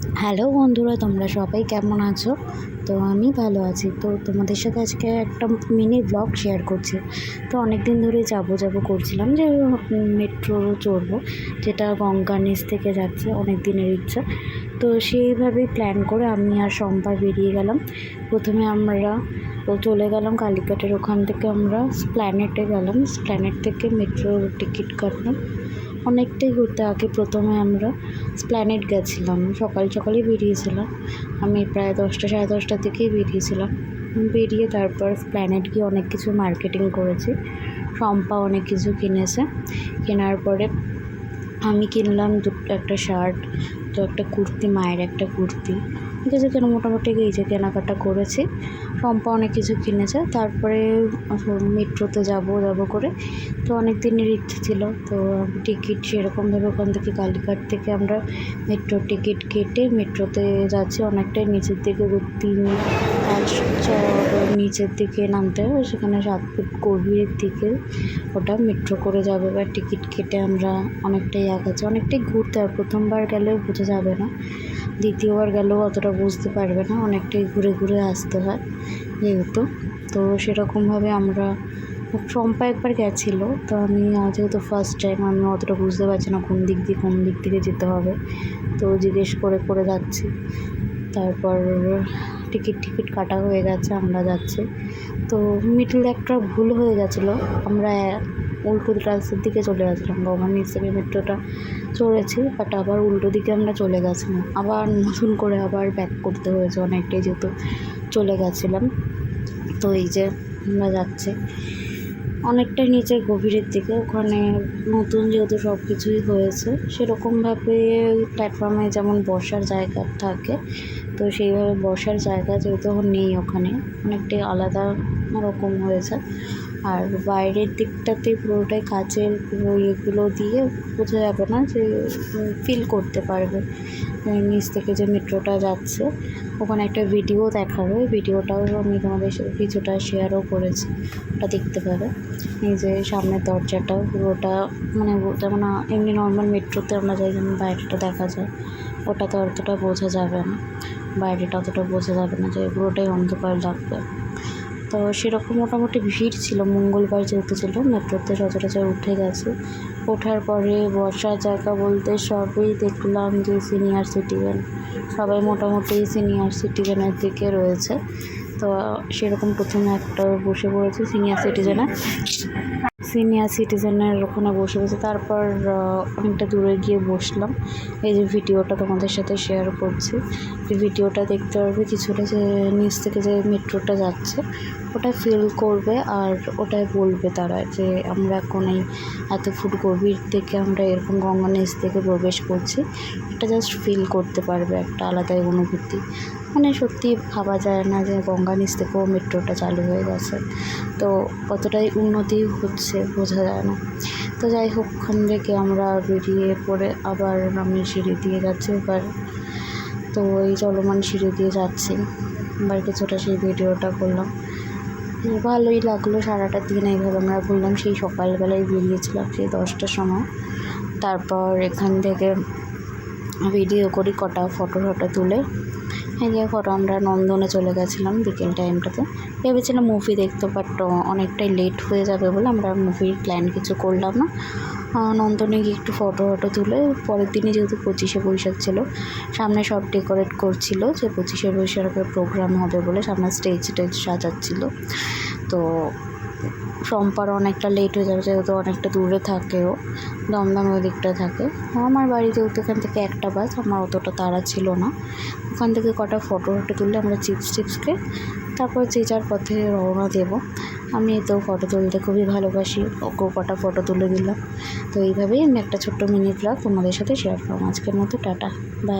Hello বন্ধুরা, তোমরা সবাই কেমন আছো? তো আমি ভালো আছি। তো তোমাদের সাথে আজকে একটা মিনি ব্লগ শেয়ার করছি। তো অনেক দিন ধরে যাব যাব করছিলাম যে মেট্রো চড়বো, যেটা গঙ্গা নিচ থেকে যাচ্ছে অনেক দিনের ইচ্ছা। তো সেইভাবেই প্ল্যান করে আমি আর শম্পা বেরিয়ে গেলাম। প্রথমে আমরা তো চলে গেলাম কালীঘাটের ওখান থেকে আমরা স্প্ল্যানেটে গেলাম। স্প্ল্যানেট থেকে মেট্রোর টিকিট কাটলাম। অনেকটাই ঘুরতে, আগে প্রথমে আমরা স্প্ল্যানেট গেছিলাম। সকাল সকালেই বেরিয়েছিলাম। আমি প্রায় দশটা, সাড়ে দশটার দিকেই বেরিয়েছিলাম। বেরিয়ে তারপর স্প্ল্যানেট গিয়ে অনেক কিছু মার্কেটিং করেছি। শম্পা অনেক কিছু কিনেছে। কেনার পরে আমি কিনলাম দুটো একটা শার্ট তো একটা কুর্তি, মায়ের একটা কুর্তি। ঠিক আছে কেন মোটামুটি এই যে কেনাকাটা করেছি শম্পা অনেক কিছু কিনেছে, তারপরে মেট্রোতে যাব যাব করে। তো অনেক দিনের ইচ্ছে ছিল, তো টিকিট সেরকমভাবে ওখান থেকে কালীঘাট থেকে আমরা মেট্রোর টিকিট কেটে মেট্রোতে যাচ্ছি। অনেকটাই নিচের দিকে তিন নিচের দিকে নামতে হবে, সেখানে সাত ফুট গভীরের দিকে ওটা মেট্রো করে যাবে। বা টিকিট কেটে আমরা অনেকটাই আগাচ্ছি। অনেকটাই ঘুরতে হবে, প্রথমবার গেলেও বোঝা যাবে না। দ্বিতীয়বার গেলেও অতটা বুঝতে পারবে না, অনেকটাই ঘুরে ঘুরে আসতে হয় যেহেতু। তো সেরকমভাবে আমরা শম্পা একবার গেছিল, তো আমি যেহেতু ফার্স্ট টাইম আমি অতটা বুঝতে পারছি না কোন দিক দিয়ে কোন দিক থেকে যেতে হবে। তো জিজ্ঞেস করে করে যাচ্ছি। তারপর টিকিট টিকিট কাটা হয়ে গেছে, আমরা যাচ্ছি। তো মিডলে একটা ভুল হয়ে গেছিল, আমরা উল্টো রাস্তার দিকে চলে আসলাম গভর্নমেন্ট নিচ থেকে মেট্রোটা চড়েছি বাট আবার উল্টো দিকে আমরা চলে গেছিলাম। আবার নতুন করে আবার ব্যাক করতে হয়েছে অনেকটাই যেহেতু চলে গেছিলাম। তো এই যে আমরা যাচ্ছি। অনেকটাই নিচে গভীরের দিকে, ওখানে নতুন যেহেতু সব কিছুই হয়েছে, সেরকমভাবে প্ল্যাটফর্মে যেমন বসার জায়গা থাকে, তো সেইভাবে বসার জায়গা যেহেতু নেই ওখানে, অনেকটাই আলাদা রকম হয়েছে। আর বাইরের দিকটাতে পুরোটাই কাচের পুরো ইয়েগুলো দিয়ে বোঝা যাবে না যে ফিল করতে পারবে। নিচ থেকে যে মেট্রোটা যাচ্ছে, ওখানে একটা ভিডিও দেখাবে। ভিডিওটাও আমি তোমাদের কিছুটা শেয়ারও করেছি। ওটা দেখতে পাবে। এই যে সামনের দরজাটা পুরোটা মানে যেমন এমনি নর্মাল মেট্রোতে আমরা যাই, যেমন বাইরেটা দেখা যায়, ওটাতে অতটা বোঝা যাবে না। বাইরেটা অতটা বোঝা যাবে না যে পুরোটাই অন্ধকার লাগবে। তো সেরকম মোটামুটি ভিড় ছিল, মঙ্গলবার যেহেতু ছিল মেট্রোতে সচরাচর উঠে গেছে। ওঠার পরে বসার জায়গা বলতে সবই দেখলাম যে সিনিয়র সিটিজেন সবাই মোটামুটি সিনিয়র সিটিজেনের দিকে রয়েছে। তো সেরকম প্রথমে একটা বসে পড়েছে সিনিয়র সিটিজেনে সিনিয়র সিটিজেনের ওখানে বসে বসে তারপর অনেকটা দূরে গিয়ে বসলাম। এই যে ভিডিওটা তোমাদের সাথে শেয়ার করছি। ভিডিওটা দেখতে পারবে কিছুটা যে নিচ থেকে যে মেট্রোটা যাচ্ছে ওটা ফিল করবে আর ওটাই বলবে তারা যে আমরা এখন এই এত ফুট গভীর থেকে আমরা এরকম গঙ্গা নিচ থেকে প্রবেশ করছি। এটা জাস্ট ফিল করতে পারবে একটা আলাদাই অনুভূতি। মানে সত্যি ভাবা যায় না যে গঙ্গা নিচ থেকেও মেট্রোটা চালু হয়ে গেছে। তো কতটাই উন্নতি হচ্ছে, বোঝা যায় না। তো যাই হোক, ওখান থেকে আমরা বেরিয়ে পড়ে আবার আমি সিঁড়ি দিয়ে যাচ্ছি এবার। তো এই চলমান সিঁড়ি দিয়ে যাচ্ছি। এবার কিছুটা সেই ভিডিওটা করলাম। ভালোই লাগল সারাটা দিন এইভাবে আমরা ঘুরলাম। সেই সকালবেলায় বেরিয়েছিলাম সেই দশটার সময়। তারপর এখান থেকে ভিডিও করি, কটা ফটো ফটো তুলে। এই যে ফটো আমরা নন্দনে চলে গেছিলাম বিকেল টাইমটাতে ভেবেছিলাম মুভি দেখতে বাট অনেকটাই লেট হয়ে যাবে বলে আমরা মুভির প্ল্যান কিছু করলাম না। নন্দনে গিয়ে একটু ফটো ফটো তুলে, পরের দিনই যেহেতু পঁচিশে বৈশাখ ছিল, সামনে সব ডেকোরেট করছিল যে পঁচিশে বৈশাখের প্রোগ্রাম হবে বলে সামনে স্টেজ টেজ সাজাচ্ছিল। তো সম্পার অনেকটা লেট হয়ে যাবে, যেহেতু অনেকটা দূরে থাকেও, দমদম ওই দিকটা থাকে। আমার বাড়ি যেহেতু এখান থেকে একটা বাস আমার অতটা তাড়া ছিল না। ওখান থেকে কটা ফটো ফটো তুললে আমরা চিপস টিপস খেয়ে তারপর যে যার পথে রওনা দেবো। আমি তো ফটো তুলতে খুবই ভালোবাসি, ওকেও কটা ফটো তুলে দিলাম। তো এইভাবেই আমি একটা ছোট্ট মিনি ব্লগ তোমাদের সাথে শেয়ার করলাম। আজকের মতো টাটা বাই